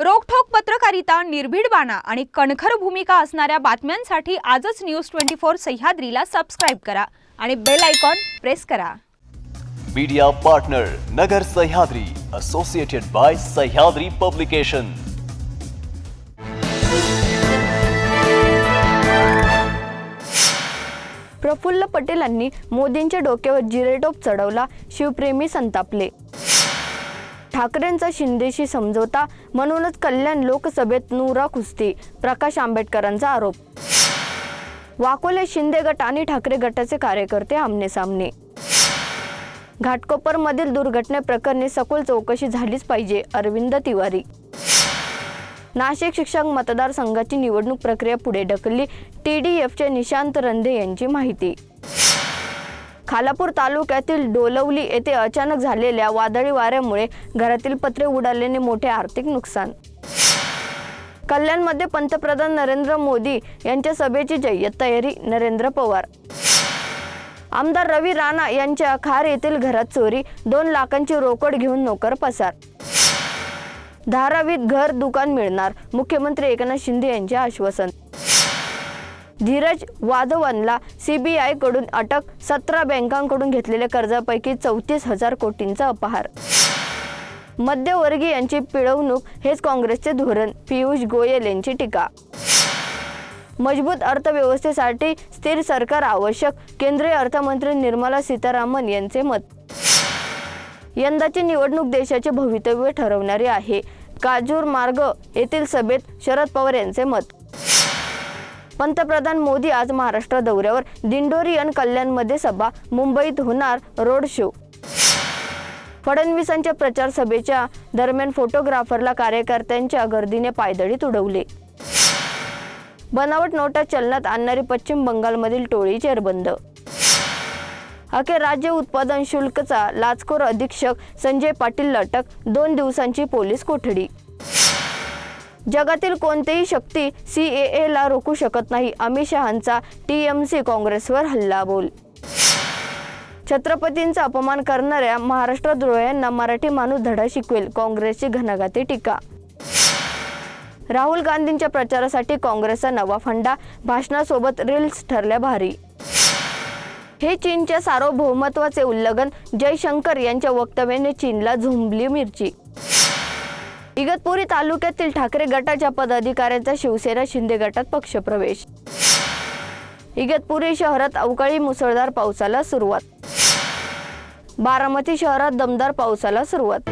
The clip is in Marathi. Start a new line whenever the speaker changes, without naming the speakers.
रोखठोक पत्रकारिता निर्भीड बाणा आणि कणखर भूमिका असणाऱ्या बातम्यांसाठी आजच न्यूज ट्वेंटी फोर सह्याद्रीला सबस्क्राईब करा आणि बेल आयकॉन प्रेस करा.
Media partner Nagar Sahyadri associated by Sahyadri publication
Praful पटेलांनी मोदींच्या डोक्यावर जिरेटोप चढवला शिवप्रेमी संतापले. ठाकरेंचा शिंदेशी समझोता म्हणूनच कल्याण लोकसभेत नुरा कुस्ती प्रकाश आंबेडकरांचा आरोप. वाकोले शिंदे गट आणि ठाकरे गटाचे कार्यकर्ते आमने सामने घाटकोपरमधील दुर्घटनेप्रकरणी सखोल चौकशी झालीच पाहिजे अरविंद तिवारी. नाशिक शिक्षक मतदारसंघाची निवडणूक प्रक्रिया पुढे ढकलली टी डी एफचे निशांत रंधे यांची माहिती. खालापूर तालुक्यातील डोलवली येथे अचानक झालेल्या वादळी वाऱ्यामुळे घरातील पत्रे उडाल्याने मोठे आर्थिक नुकसान. कल्याणमध्ये पंतप्रधान नरेंद्र मोदी यांच्या सभेची जय्यत तयारी नरेंद्र पवार. आमदार रवी राणा यांच्या खार येथील घरात चोरी दोन लाखांची रोकड घेऊन नोकर पसार. धारावीत घर दुकान मिळणार मुख्यमंत्री एकनाथ शिंदे यांचे आश्वासन. धीरज वाधवनला सीबीआयकडून अटक सतरा बँकांकडून घेतलेल्या कर्जापैकी चौतीस हजार कोटींचा अपहार. मध्यवर्गीयांची पिळवणूक हेच काँग्रेसचे धोरण पियुष गोयल यांची टीका. मजबूत अर्थव्यवस्थेसाठी स्थिर सरकार आवश्यक केंद्रीय अर्थमंत्री निर्मला सीतारामन यांचे मत. यंदाची निवडणूक देशाचे भवितव्य ठरवणारी आहे. काजूर मार्ग येथील सभेत शरद पवार यांचे मत. पंतप्रधान मोदी आज महाराष्ट्र दौऱ्यावर. दिंडोरी आणि कल्याणमध्ये सभा. मुंबईत होणार रोड शो. फडणवीसांच्या प्रचार सभेच्या दरम्यान फोटोग्राफरला कार्यकर्त्यांच्या गर्दीने पायदळीत उडवले बनावट नोटा चलनात आणणारी पश्चिम बंगालमधील टोळी चेरबंद अखेर राज्य उत्पादन शुल्कचा लाचखोर अधीक्षक संजय पाटील अटक दोन दिवसांची पोलीस कोठडी. जगातील कोणतीही शक्ती सी ला रोखू शकत नाही. अमित शहांचा टी एम सी काँग्रेसवर हल्लाबोल. छत्रपतींचा अपमान करणाऱ्या महाराष्ट्र द्रोह्यांना मराठी माणूस धडा शिकवेल. काँग्रेसची घनघाती टीका. राहुल गांधींच्या प्रचारासाठी काँग्रेसचा नवा फंडा. भाषणासोबत रील्स ठरल्या भारी. हे चीनच्या सार्वभौमत्वाचे उल्लंघन. जयशंकर यांच्या वक्तव्याने चीनला झुंबली मिरची. इगतपुरी तालुक्यातील ठाकरे गटाच्या पदाधिकाऱ्यांचा शिवसेना शिंदे गटात पक्षप्रवेश. इगतपुरी शहरात अवकाळी मुसळधार पावसाला सुरुवात. बारामती शहरात दमदार पावसाला सुरुवात.